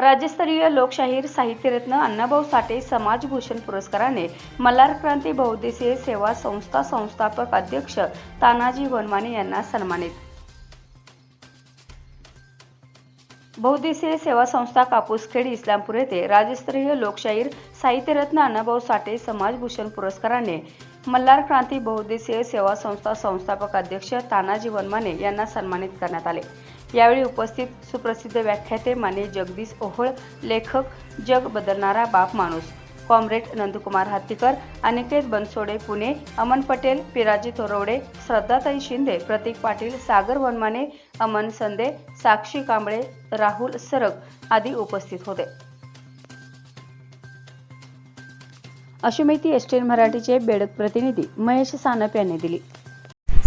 राज्यस्तरीय लोकशाहीर साहित्यरत्न अण्णाभाऊ साठे समाजभूषण पुरस्काराने मल्हार क्रांती बहुउद्देशीय सेवा संस्था संस्थापक अध्यक्ष तानाजी वनमाने यांना सन्मानित. बहुदेशीय सेवा संस्था कापूसखेड इस्लामपूर येथे राज्यस्तरीय लोकशाहीर साहित्यरत्न अण्णाभाऊ साठे समाजभूषण पुरस्काराने मल्हार क्रांती बहुद्देशीय सेवा संस्था संस्थापक अध्यक्ष तानाजी वनमाने यांना सन्मानित करण्यात आले. यावेळी उपस्थित सुप्रसिद्ध व्याख्याते माने जगदीश ओहोळ लेखक जग बदलणारा बाप माणूस कॉम्रेड नंदकुमार हत्तीकर अनिकेत बनसोडे पुणे अमन पटेल पिराजी थोरवडे श्रद्धाताई शिंदे प्रतीक पाटील सागर वनमाने अमन संदे साक्षी कांबळे राहुल सरग आदी उपस्थित होते. अशी माहिती एस टी एन मराठीचे बेडक प्रतिनिधी महेश सानप यांनी दिली.